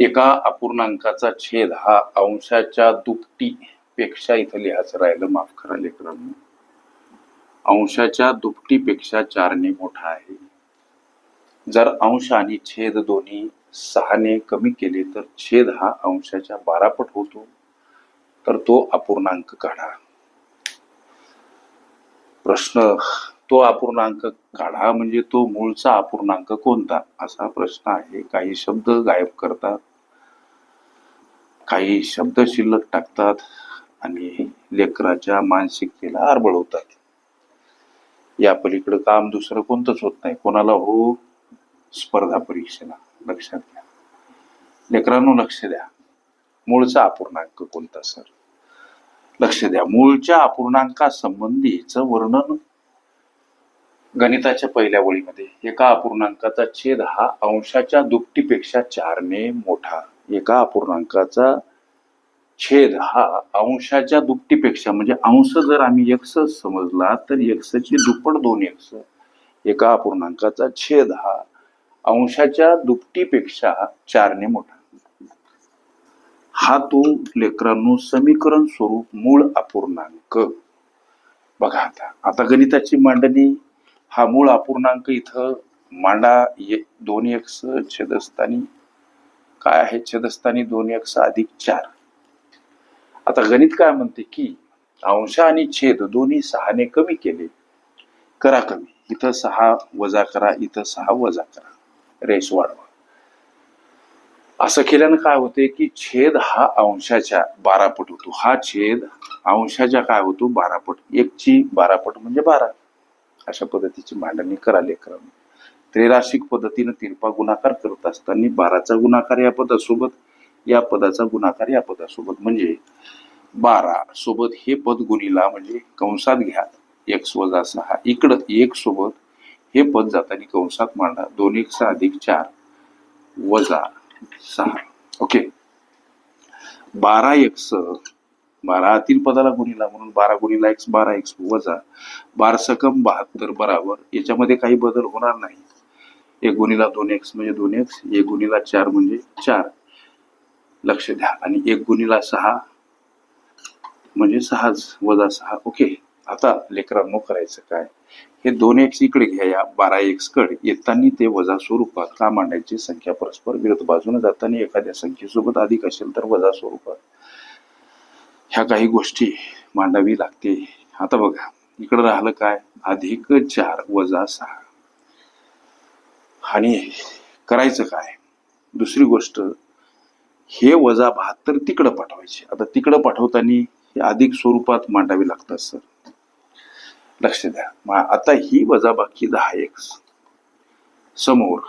एका अपूर्णांकाचा छेद हा अंशाच्या दुपटी पेक्षा इथं लिहायचं राहिलं माफ करा लेकरांनो. अंशाच्या दुपटीपेक्षा चारने मोठा आहे. जर अंश आणि छेद दोन्ही सहाने कमी केले तर छेद हा अंशाच्या बारापट होतो तर तो अपूर्णांक काढा. प्रश्न तो अपूर्णांक काढा म्हणजे तो मूळचा अपूर्णांक कोणता? असा प्रश्न आहे. काही शब्द गायब करतात. काही शब्द शिल्लक टाकतात आणि लेकराच्या मानसिकतेला आरबळवतात या पलीकडे काम दुसरं कोणतंच होत नाही. कोणाला हो? स्पर्धा परीक्षेला. लक्षात घ्या. लेकरांनो लक्ष द्या. मूळचा अपूर्णांक कोणता सर? लक्ष द्या. मूळच्या अपूर्णांकासंबंधीच वर्णन गणिताच्या पहिल्या वळीमध्ये एका अपूर्णांकाचा छेद हा अंशाच्या दुपटीपेक्षा चारने मोठा. एका अपूर्णांकाचा छेद हा अंशाच्या दुपटीपेक्षा म्हणजे अंश जर आम्ही एक्स समजला तर एक्सची दुप्पट दोन एक्स एका अपूर्णांकाचा छेद हा अंशाच्या दुपटीपेक्षा चारने मोठा. हा तो लेकरांनो समीकरण स्वरूप मूळ अपूर्णांक. बघा आता आता गणिताची मांडणी हा मूळ अपूर्णांक इथं मांडा ये- दोन एक्स छेदस्थानी काय आहे? छेदस्थानी दोन एक अधिक चार. आता गणित काय म्हणते की अंश आणि छेद दोन्ही सहाने कमी केले करा कमी. इथं सहा वजा करा इथं सहा वजा करा. रेश वाढवा. असं केल्यानं काय होते की छेद हा अंशाच्या बारापट होतो. हा छेद अंशाच्या काय होतो? बारापट. एकची बारापट म्हणजे बारा. अशा पद्धतीची मांडणी करा लेकरांनी. त्रिराशिक पद्धतीनं तिरपा गुणाकार करत असताना बाराचा गुणाकार या पदासोबत या पदाचा गुणाकार या पदासोबत. म्हणजे बारा सोबत हे पद गुणीला म्हणजे कंसात घ्या. एक वजा सहा इकडं एक सोबत हे पद जाताना कंसात मांडा. दोन एक अधिक चार वजा सहा. ओके. बारा एक्स बारा आतील पदाला गुणीला म्हणून बारा गुणीला एक्स बारा एक्स वजा बार सकम बहात्तर बराबर. याच्यामध्ये काही बदल होणार नाही. एक गुणीला दोन एक्स म्हणजे दोन एक्स एक गुणीला चार म्हणजे चार. लक्ष द्या. आणि एक गुणीला सहा म्हणजे सहाच वजा सहा. ओके. आता लेकरांनो करायचं काय? हे दोन एक्स इकडे घ्या या. बारा एक्सकडे. येताना ते वजा स्वरूपात का मांडायची? संख्या परस्पर विरुद्ध बाजूने जाताना एखाद्या संख्येसोबत अधिक असेल तर वजा स्वरूपात. ह्या काही गोष्टी मांडावी लागते. आता बघा. इकडं राहिलं काय? अधिक चार वजा सहा. आणि करायचं काय? दुसरी गोष्ट हे वजा बहात्तर तिकडं पाठवायचे. आता तिकडं पाठवताना हे अधिक स्वरूपात मांडावी लागतात सर. लक्ष द्या. आता ही वजा बाकी दहा एक्स समोर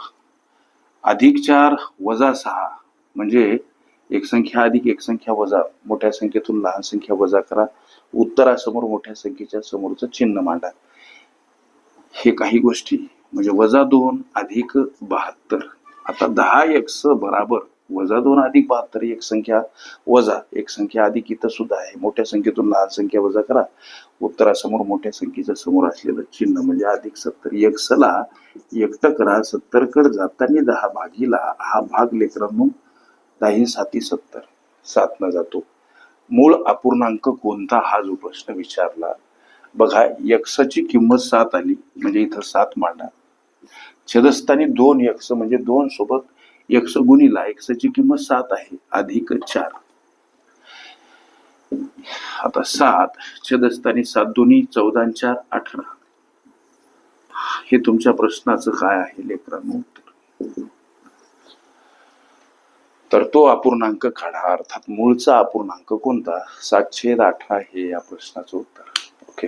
अधिक चार वजा सहा म्हणजे एक संख्या अधिक एक संख्या वजा. मोठ्या संख्येतून लहान संख्या वजा करा. उत्तरासमोर मोठ्या संख्येच्या समोरचं चिन्ह मांडा. हे काही गोष्टी म्हणजे वजा दोन अधिक बहात्तर. आता दहा एक्स बराबर वजा दोन अधिक बहात्तर एक संख्या वजा एक संख्या अधिक इथं सुद्धा आहे. मोठ्या संख्येतून लहान संख्या वजा करा. उत्तरासमोर मोठ्या संख्येच्या समोर असलेलं चिन्ह म्हणजे अधिक सत्तर. एक्सला एकटं करा सत्तरकडे जाताना दहा भागीला हा भाग लेकरांनो दाही साती सत्तर. सात जातो. मूळ अपूर्णांक कोणता? हा जो प्रश्न विचारला. बघा यक्षची किंमत सात आली. म्हणजे इथं सात मांडा. छेदस्थानी दोन यक्ष म्हणजे दोन सोबत यक्ष गुणीला यक्षची किंमत सात आहे अधिक चार. आता सात छेदस्थानी सात दोन्ही चौदा चार अठरा. हे तुमच्या प्रश्नाचं काय आहे लेकरांनो? उत्तर. तर तो अपूर्णांक काढा अर्थात मूळचा अपूर्णांक कोणता? सातशे अठरा हे या प्रश्नाचं उत्तर ओके